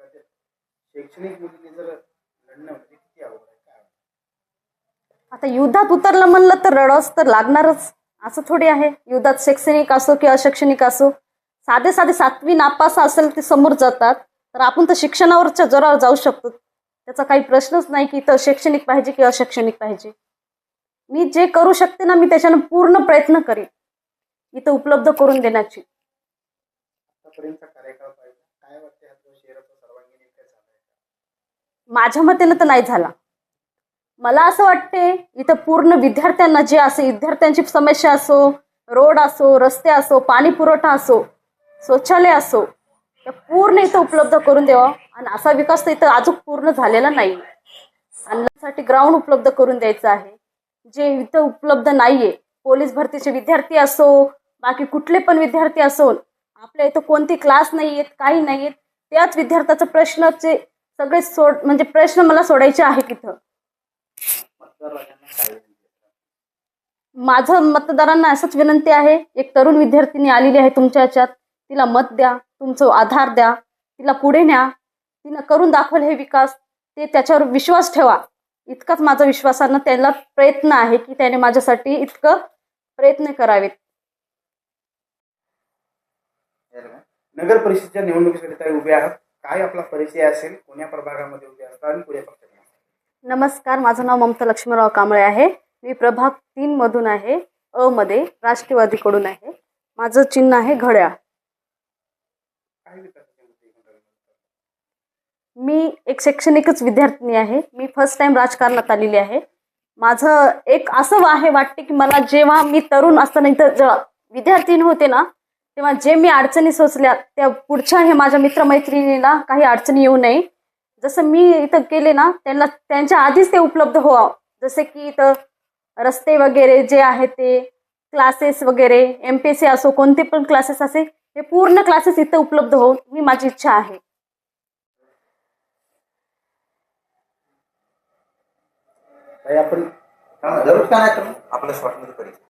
शैक्षणिक मुलीने जर लढणं म्हणजे किती अवघड आहे काय आता युद्धात उतरलं म्हणलं तर रडस तर लागणारच. असं थोडी आहे. युद्धात शैक्षणिक असो की अशैक्षणिक असो साधे साधे सातवी नापास असेल ते समोर जातात तर आपण तर शिक्षणावरच्या जोरावर जाऊ शकतो. त्याचा काही प्रश्नच नाही की इथं शैक्षणिक पाहिजे की अशैक्षणिक पाहिजे. मी जे करू शकते ना मी त्याच्यानं पूर्ण प्रयत्न करेन. इथं उपलब्ध करून देण्याची. आतापर्यंतचा कार्यकाळ पाहिजे काय वाटते हा तो शहराचा सर्वांगीण विकास झाला आहे माझ्या मतेनं तर नाही झाला. मला असं वाटते इथं पूर्ण विद्यार्थ्यांना जे असे विद्यार्थ्यांची समस्या असो रोड असो रस्ते असो पाणी पुरवठा असो शौचालय असो त्या पूर्ण इथं उपलब्ध करून द्यावा. आणि असा विकास तर इथं अजून पूर्ण झालेला नाही. आणि ग्राउंड उपलब्ध करून द्यायचं आहे. जे इथं उपलब्ध नाहीये पोलीस भरतीचे विद्यार्थी असो बाकी कुठले पण विद्यार्थी असो आपल्या इथं कोणती क्लास नाही आहेत काही नाही आहेत त्याच विद्यार्थ्याचा प्रश्नचे सगळे सोड म्हणजे प्रश्न मला सोडायचे आहेत इथं. माझं मतदारांना असंच विनंती आहे एक तरुण विद्यार्थिनी आलेली आहे तुमच्या ह्याच्यात तिला मत द्या तुमचं आधार द्या तिला पुढे न्या तिनं करून दाखवलं हे विकास ते त्याच्यावर विश्वास ठेवा. इतकाच माझा विश्वासानं त्याला प्रयत्न आहे की त्याने माझ्यासाठी इतकं प्रयत्न करावेत. नगर परिषदेच्या निवडणुकीसाठी उभे आहात. काय आपला परिचय असेल कोण्या प्रभागामध्ये उभे आणि पक्षात नमस्कार माझं नाव ममता लक्ष्मणराव कांबळे आहे. मी प्रभाग तीन मधून आहे अ मध्ये राष्ट्रवादीकडून आहे. माझं चिन्ह आहे घड्याळ? मी एक शैक्षणिकच विद्यार्थिनी आहे. मी फर्स्ट टाइम राजकारणात आलेली आहे. माझं एक असं आहे वाटते की मला जेव्हा मी तरुण असताना इथं जेव्हा विद्यार्थिनी होते ना तेव्हा जे मी अडचणी सोचल्या त्या पुढच्या हे माझ्या मित्रमैत्रिणीला काही अडचणी येऊ नये. जसं मी इथं केले ना त्यांना त्यांच्या आधीच ते उपलब्ध व्हावं. जसे की इथं रस्ते वगैरे जे आहे ते क्लासेस वगैरे एम पी एस सी असो कोणते पण क्लासेस असे हे पूर्ण क्लासेस इथं उपलब्ध होऊन ही माझी इच्छा आहे. आपण आपल्या शॉर्टमध्ये परिचय